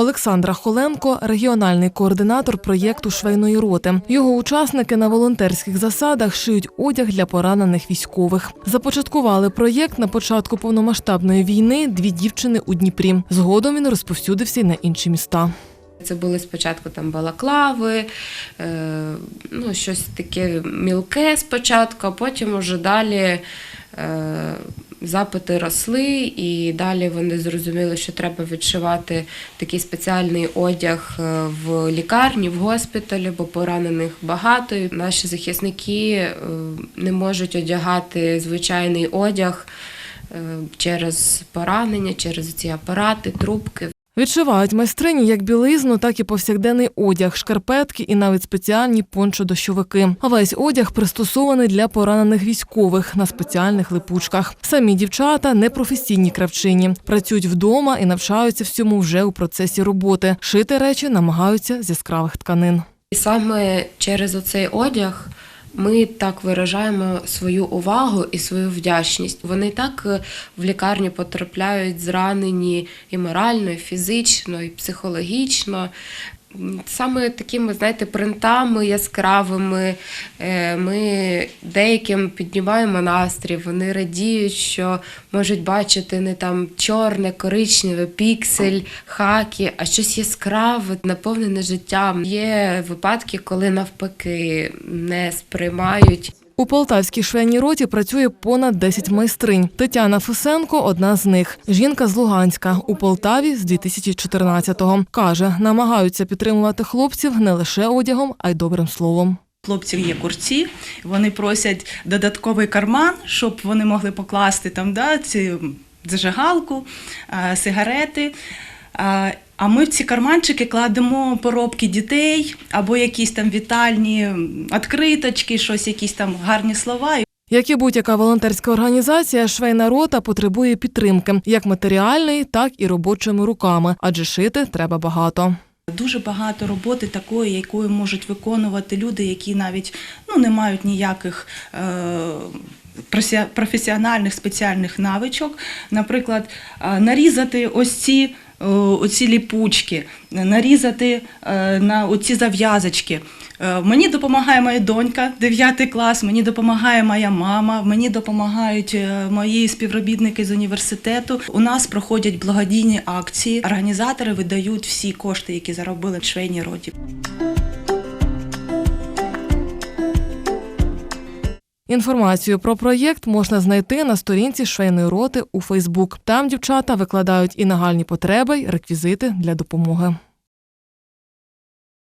Олександра Холенко регіональний координатор проєкту швейної роти. Його учасники на волонтерських засадах шиють одяг для поранених військових. Започаткували проєкт на початку повномасштабної війни дві дівчини у Дніпрі. Згодом він розповсюдився й на інші міста. Це були спочатку там балаклави, е, ну, щось таке мілке спочатку, а потім уже далі е, запити росли, і далі вони зрозуміли, що треба відшивати такий спеціальний одяг е, в лікарні, в госпіталі, бо поранених багато. Наші захисники е, не можуть одягати звичайний одяг е, через поранення, через ці апарати, трубки. Відшивають майстрині як білизну, так і повсякденний одяг, шкарпетки і навіть спеціальні пончо-дощовики. Весь одяг пристосований для поранених військових на спеціальних липучках. Самі дівчата не професійні кравчині, працюють вдома і навчаються всьому вже у процесі роботи. Шити речі намагаються з яскравих тканин. І саме через оцей одяг ми так виражаємо свою увагу і свою вдячність. Вони так е, в лікарню потрапляють зранені і морально, і фізично, і психологічно. Саме такими, знаєте, принтами яскравими е, ми деяким піднімаємо настрій, вони радіють, що можуть бачити не там чорне, коричневе, піксель, хакі, а щось яскраве, наповнене життям. Є випадки, коли навпаки не сприймають. У полтавській швейній роті працює понад 10 майстринь. Тетяна Фусенко одна з них. Жінка з Луганська у Полтаві з 2014-го. Каже, намагаються підтримувати хлопців не лише одягом, а й добрим словом. Хлопців є курці, вони просять додатковий карман, щоб вони могли покласти там да, ці зажигалку, сигарети. А, ми в ці карманчики кладемо поробки дітей або якісь там вітальні відкриточки, щось, якісь там гарні слова. Як і будь-яка волонтерська організація, швейна рота потребує підтримки як матеріальної, так і робочими руками, адже шити треба багато. Дуже багато роботи такої, якою можуть виконувати люди, які навіть ну, не мають ніяких е, професіональних спеціальних навичок. Наприклад, нарізати ось ці. Е, Оці ліпучки, нарізати е, на оці зав'язочки. Е, Мені допомагає моя донька, 9 клас, мені допомагає моя мама, мені допомагають мої співробітники з університету. У нас проходять благодійні акції. Організатори видають всі кошти, які заробили в швейній роті. Інформацію про проєкт можна знайти на сторінці швейної роти у Фейсбук. Там дівчата викладають і нагальні потреби, й реквізити для допомоги.